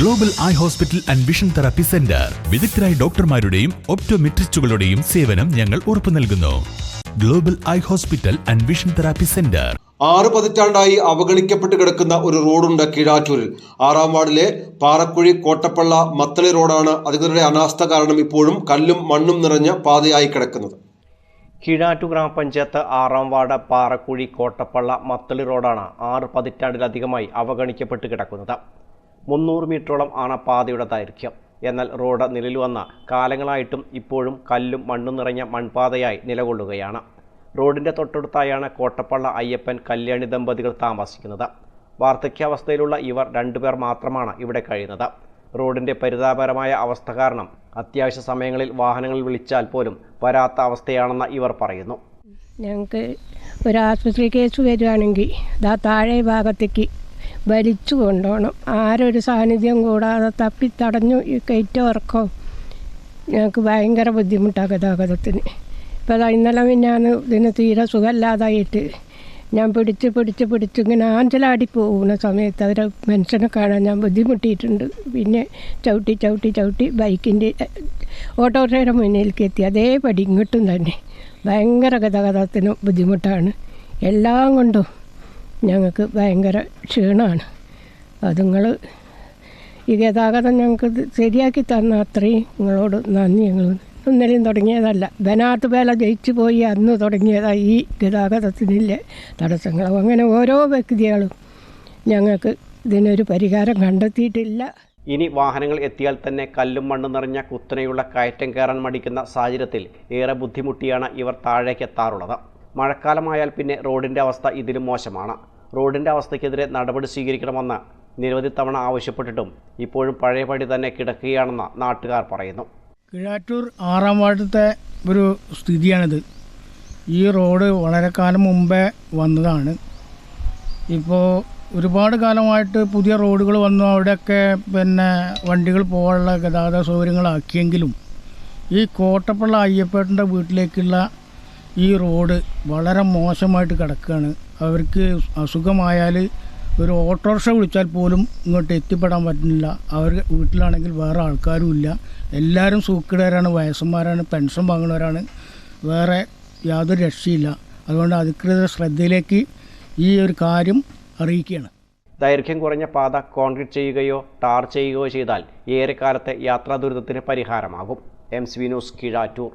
Global eye hospital and vision therapy centre വിദഗ്ധരായ ഡോക്ടർമാരുടെയും ഒപ്റ്റോമെട്രിസ്റ്റുകളുടെയും സേവനം ഞങ്ങൾ ഉറപ്പു നൽകുന്നു. Global eye hospital and vision therapy centre ആറ് പതിറ്റാണ്ടായി അവഗണിക്കപ്പെട്ട് കിടക്കുന്ന ഒരു റോഡുണ്ട് കീഴാറ്റൂരിൽ. ആറാം വാർഡിലെ പാറക്കുഴി കോട്ടപ്പള്ള മത്തളി റോഡാണ് അധികൃതരുടെ അനാസ്ഥ കാരണം ഇപ്പോഴും കല്ലും മണ്ണും നിറഞ്ഞ പാതയായി കിടക്കുന്നത്. കീഴാറ്റു ഗ്രാമപഞ്ചായത്ത് ആറാം വാർഡ് പാറക്കുഴി കോട്ടപ്പള്ള മത്തളി റോഡാണ് ആറ് പതിറ്റാണ്ടിലധികമായി അവഗണിക്കപ്പെട്ട് കിടക്കുന്നത്. മുന്നൂറ് മീറ്ററോളം ആണ് പാതയുടെ ദൈർഘ്യം. എന്നാൽ റോഡ് നിലയിൽ വന്ന കാലങ്ങളായിട്ടും ഇപ്പോഴും കല്ലും മണ്ണും നിറഞ്ഞ മൺപാതയായി നിലകൊള്ളുകയാണ്. റോഡിന്റെ തൊട്ടടുത്തായാണ് കോട്ടപ്പള്ള അയ്യപ്പൻ കല്യാണി ദമ്പതികൾ താമസിക്കുന്നത്. വാർദ്ധക്യാവസ്ഥയിലുള്ള ഇവർ രണ്ടുപേർ മാത്രമാണ് ഇവിടെ കഴിയുന്നത്. റോഡിന്റെ പരിതാപകരമായ അവസ്ഥ കാരണം അത്യാവശ്യ സമയങ്ങളിൽ വാഹനങ്ങൾ വിളിച്ചാൽ പോലും വരാത്ത അവസ്ഥയാണെന്ന് ഇവർ പറയുന്നു. ഞങ്ങൾക്ക് ഒരു ആശുപത്രി കേസ് വരികയാണെങ്കിൽ താഴെ ഭാഗത്തേക്ക് വലിച്ചു കൊണ്ടുപോകണം ആരൊരു സാന്നിധ്യം കൂടാതെ തപ്പിത്തടഞ്ഞു ഈ കയറ്റം ഇറക്കം ഞങ്ങൾക്ക് ഭയങ്കര ബുദ്ധിമുട്ടാണ് ഗതാഗതത്തിന്. ഇപ്പോൾ അതാ ഇന്നലെ ഞാൻ ഇതിന് തീരെ സുഖമില്ലാതായിട്ട് ഞാൻ പിടിച്ച് പിടിച്ച് പിടിച്ച് ഇങ്ങനെ ആഞ്ചലാടി പോകുന്ന സമയത്ത് അവരെ മനുഷ്യനെ കാണാൻ ഞാൻ ബുദ്ധിമുട്ടിയിട്ടുണ്ട്. പിന്നെ ചവിട്ടി ചവിട്ടി ചവിട്ടി ബൈക്കിന്റെ ഓട്ടോറിക്ഷയുടെ മുന്നിലേക്ക് എത്തി. അതേപടി ഇങ്ങോട്ടും തന്നെ. ഭയങ്കര ഗതാഗതത്തിന് ബുദ്ധിമുട്ടാണ്. എല്ലാം കൊണ്ടും ഞങ്ങൾക്ക് ഭയങ്കര ക്ഷീണമാണ്. അതുങ്ങൾ ഈ ഗതാഗതം ഞങ്ങൾക്ക് ശരിയാക്കി തന്ന അത്രയും നിങ്ങളോട് നന്ദി. ഞങ്ങൾ ഇന്നലെയും തുടങ്ങിയതല്ല. ബനാത്ത് വേല ജയിച്ചു പോയി അന്ന് തുടങ്ങിയതാണ് ഈ ഗതാഗതത്തിനില്ലേ തടസ്സങ്ങൾ. അങ്ങനെ ഓരോ വ്യക്തികളും ഞങ്ങൾക്ക് ഇതിനൊരു പരിഹാരം കണ്ടെത്തിയിട്ടില്ല. ഇനി വാഹനങ്ങൾ എത്തിയാൽ തന്നെ കല്ലും മണ്ണും നിറഞ്ഞ കുത്തനെയുള്ള കയറ്റം കയറാൻ മടിക്കുന്ന സാഹചര്യത്തിൽ ഏറെ ബുദ്ധിമുട്ടിയാണ് ഇവർ താഴേക്ക് എത്താറുള്ളത് മഴക്കാലമായാൽ പിന്നെ റോഡിന്റെ അവസ്ഥ ഇതിലും മോശമാണ്. റോഡിന്റെ അവസ്ഥയ്ക്കെതിരെ നടപടി സ്വീകരിക്കണമെന്ന് നിരവധി തവണ ആവശ്യപ്പെട്ടിട്ടും ഇപ്പോഴും പഴയപടി തന്നെ കിടക്കുകയാണെന്ന് നാട്ടുകാർ പറയുന്നു. കിഴാറ്റൂർ ആറാം വാർഡത്തെ ഒരു സ്ഥിതിയാണിത്. ഈ റോഡ് വളരെ കാലം മുമ്പേ വന്നതാണ്. ഇപ്പോൾ ഒരുപാട് കാലമായിട്ട് പുതിയ റോഡുകൾ വന്നു. അവിടെയൊക്കെ പിന്നെ വണ്ടികൾ പോകാനുള്ള ഗതാഗത സൗകര്യങ്ങളാക്കിയെങ്കിലും ഈ കോട്ടപ്പള്ള അയ്യപ്പേട്ടന്റെ വീട്ടിലേക്കുള്ള ഈ റോഡ് വളരെ മോശമായിട്ട് കിടക്കുകയാണ്. അവർക്ക് അസുഖമായാൽ ഒരു ഓട്ടോറിക്ഷ വിളിച്ചാൽ പോലും ഇങ്ങോട്ട് എത്തിപ്പെടാൻ പറ്റുന്നില്ല. അവർ വീട്ടിലാണെങ്കിൽ വേറെ ആൾക്കാരും ഇല്ല. എല്ലാവരും സൂക്കിടരാണ് വയസ്സന്മാരാണ് പെൻഷൻ വാങ്ങുന്നവരാണ്. വേറെ യാതൊരു രക്ഷയില്ല. അതുകൊണ്ട് അധികൃതർ ശ്രദ്ധയിലേക്ക് ഈ ഒരു കാര്യം അറിയിക്കുകയാണ്. ദൈർഘ്യം കുറഞ്ഞ പാത കോൺക്രീറ്റ് ചെയ്യുകയോ ടാർ ചെയ്യുകയോ ചെയ്താൽ ഏറെക്കാലത്തെ യാത്രാ ദുരിതത്തിന് പരിഹാരമാകും. M C Vinos news Keezhattoor.